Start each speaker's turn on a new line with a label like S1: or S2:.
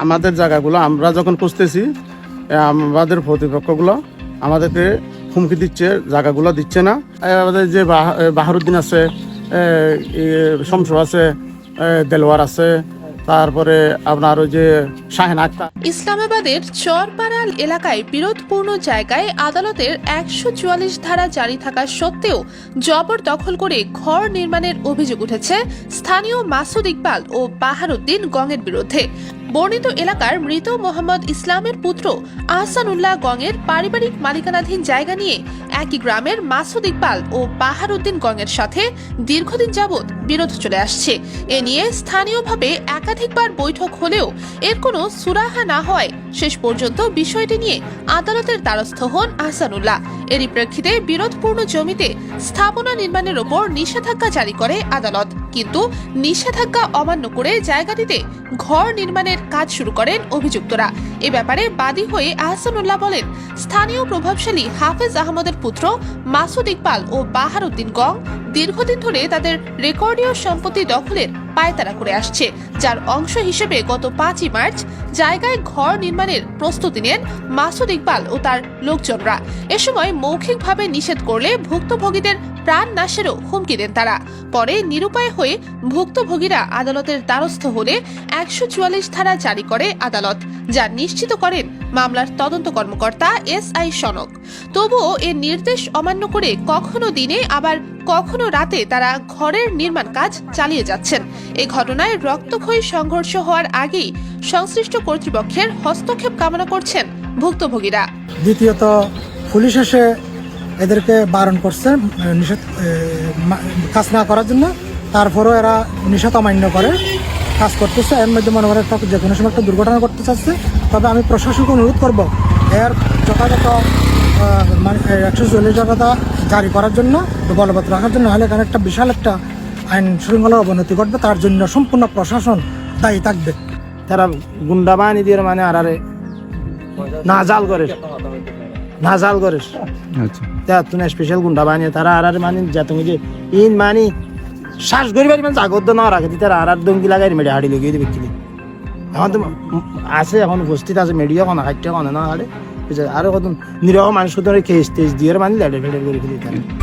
S1: আমাদের জায়গাগুলো, আমরা যখন খুঁজতেছি আমাদের প্রতিপক্ষগুলো আমাদেরকে হুমকি দিচ্ছে, জায়গাগুলো দিচ্ছে না। আমাদের যে বাহ- বাহারুদ্দিন আছে শমসু আছে দেলোয়ার আছে, তারপরে আপনার ওই যে শাহেন আক্তার।
S2: ইসলামাবাদের চরপাড়াল এলাকায় বিরোধপূর্ণ জায়গায় আদালতের একশো চুয়াল্লিশ ধারা জারি থাকা সত্ত্বেও জবরদখল করে ঘর নির্মাণের অভিযোগ উঠেছে স্থানীয় মাসুদ ইকবাল ও বাহারুদ্দিন গঙের বিরুদ্ধে। বর্ণিত এলাকার মৃত মোহাম্মদ ইসলামের পুত্র আহসানুল্লাহ গঙের পারিবারিক মালিকানাধীন জায়গা নিয়ে একই গ্রামের মাসুদ ইকবাল ও বাহারুদ্দিন গঙের সাথে দীর্ঘদিন যাবৎ বিরোধ চলে আসছে। এ নিয়ে স্থানীয়ভাবে একাধিকবার বৈঠক হলেও এর কোনো সুরাহা না হয় শেষ পর্যন্ত বিষয়টি নিয়ে আদালতের দ্বারস্থ হন আহসানুল্লাহ। এরই প্রেক্ষিতে বিরোধপূর্ণ জমিতে স্থাপনা নির্মাণের ওপর নিষেধাজ্ঞা জারি করে আদালত। কিন্তু নিষেধাজ্ঞা অমান্য করে জায়গাটিতে ঘর নির্মাণের কাজ শুরু করেন অভিযুক্তরা। এ ব্যাপারে বাদী হয়ে আহসানুল্লাহ বলেন, স্থানীয় প্রভাবশালী হাফেজ আহমদের পুত্র মাসুদ ইকবাল ও বাহারুদ্দিন গং দীর্ঘদিন ধরে তাদের রেকর্ডীয় সম্পত্তি দখলের পায়তারা করে আসছে, যার অংশ হিসেবে গত পাঁচই মার্চ জায়গায় ঘর নির্মাণের প্রস্তুতি নেন মাসুদ ইকবাল ও তার লোকজনরা। এ সময় মৌখিকভাবে নিষেধ করলে ভুক্তভোগীদের প্রাণ নাশেরও হুমকি দেন তারা। পরে নিরুপায় হয়ে ভুক্তভোগীরা আদালতের দ্বারস্থ হলে একশো চুয়াল্লিশ ধারা জারি করে আদালত, যা নিশ্চিত করেন মামলার তদন্ত কর্মকর্তা এস আই সনক। তবুও এর নির্দেশ অমান্য করে কখনো দিনে আবার কখনো রাতে তারা ঘরের নির্মাণ কাজ চালিয়ে যাচ্ছেন। এই ঘটনায় রক্তক্ষয়ী সংঘর্ষ হওয়ার আগেই সংশ্লিষ্ট কর্তৃপক্ষের হস্তক্ষেপ কামনা করছেন ভুক্তভোগীরা।
S3: দ্বিতীয়ত, পুলিশ এসে এদেরকে বারণ করছে নিষেধ কাজ না করার জন্য। তারপরেও এরা নিষেধ অমান্য করে কাজ করতেছে। এর মধ্যে মনে করে যে কোনো সময় একটা দুর্ঘটনা করতে চাচ্ছে। তবে আমি প্রশাসনকে অনুরোধ করব, এর যথাযথ মানে একশো চল্লিশ টাকা জারি করার জন্য বলবৎ রাখার জন্য হলে এখানে একটা বিশাল একটা আইন শৃঙ্খলার অবনতি ঘটবে তার জন্য সম্পূর্ণ প্রশাসন দায়ী থাকবে।
S4: তারা গুন্ডা বাহিনী দিয়ে মানে আরারে না জাল করে। না জাল করে।
S1: আচ্ছা।
S4: তা তুমি স্পেশাল গুন্ডা বাহিনী তারা আরারে মানে যা তুমি যে ইন মানি শ্বাস করি পারি মানে জাগত না রাখে দি তারা আর আর দঙ্গি লাগাই মেডি হাড়ি লগিয়ে দিবে কিনে এখন তো আছে এখন উপস্থিত আছে মেডিয়া কোনো হাইটটা কোনো না হাড়ে। আর কত নিরহ মানুষ কত কেস টেস দিয়ে মানে লেডে ফেডে করে ফেলি